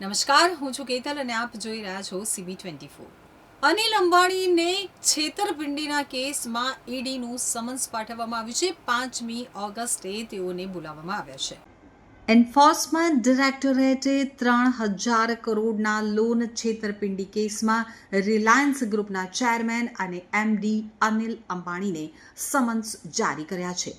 નમસ્કાર, હું છું કેતલ અને આપ જોઈ રહ્યા છો સીબી ટ્વેન્ટી ફોર અનિલ અંબાણીને છેતરપિંડીના કેસમાં ઈડીનું સમન્સ પાઠવવામાં આવ્યું છે. પાંચમી ઓગસ્ટે તેઓને બોલાવવામાં આવ્યા છે. એન્ફોર્સમેન્ટ ડિરેક્ટોરેટે ત્રણ હજાર કરોડના લોન છેતરપિંડી કેસમાં રિલાયન્સ ગ્રુપના ચેરમેન અને એમડી અનિલ અંબાણીને સમન્સ જારી કર્યા છે.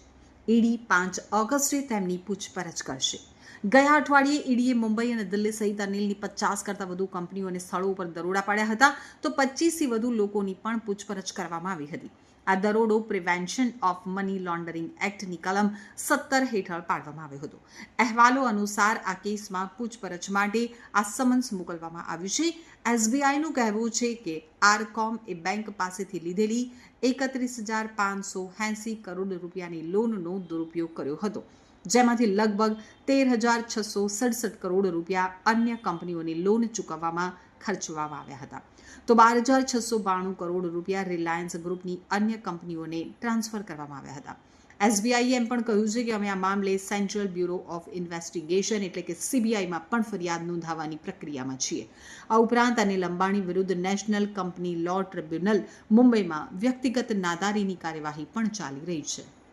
ઈડી પાંચ ઓગસ્ટે તેમની પૂછપરછ કરશે. ગયા અઠવાડિયે ઈડીએ, મુંબઈ અને દિલ્હી સહિત અનિલની પચાસ કરતાં વધુ કંપનીઓ અને સ્થળો ઉપર દરોડા પાડ્યા હતા. તો પચીસથી વધુ લોકોની પણ પૂછપરછ કરવામાં આવી હતી. આ દરોડો પ્રિવેન્શન ઓફ મની લોન્ડરિંગ એક્ટની કલમ સત્તર હેઠળ પાડવામાં આવ્યો હતો. અહેવાલો અનુસાર આ કેસમાં પૂછપરછ માટે આ સમન્સ મોકલવામાં આવ્યું છે. એસબીઆઈનું કહેવું છે કે આરકોમ એ બેંક પાસેથી લીધેલી એકત્રીસ હજાર પાંચસો એંસી કરોડ રૂપિયાની લોનનો દુરુપયોગ કર્યો હતો. જેમાંથી લગભગ તેર હજાર છસો સડસઠ કરોડ રૂપિયા અન્ય કંપનીઓની લોન ચૂકવવામાં ખર્ચવામાં આવ્યા હતા. તો બાર હજાર છસો બાણું કરોડ રૂપિયા રિલાયન્સ ગ્રુપની અન્ય કંપનીઓને ટ્રાન્સફર કરવામાં આવ્યા હતા. એસબીઆઈએ એમ પણ કહ્યું છે કે અમે આ મામલે સેન્ટ્રલ બ્યુરો ઓફ ઇન્વેસ્ટિગેશન એટલે કે સીબીઆઈમાં પણ ફરિયાદ નોંધાવવાની પ્રક્રિયામાં છીએ. આ ઉપરાંત અનિલ અંબાણી વિરુદ્ધ નેશનલ કંપની લો ટ્રિબ્યુનલ મુંબઈમાં વ્યક્તિગત નાદારીની કાર્યવાહી પણ ચાલી રહી છે.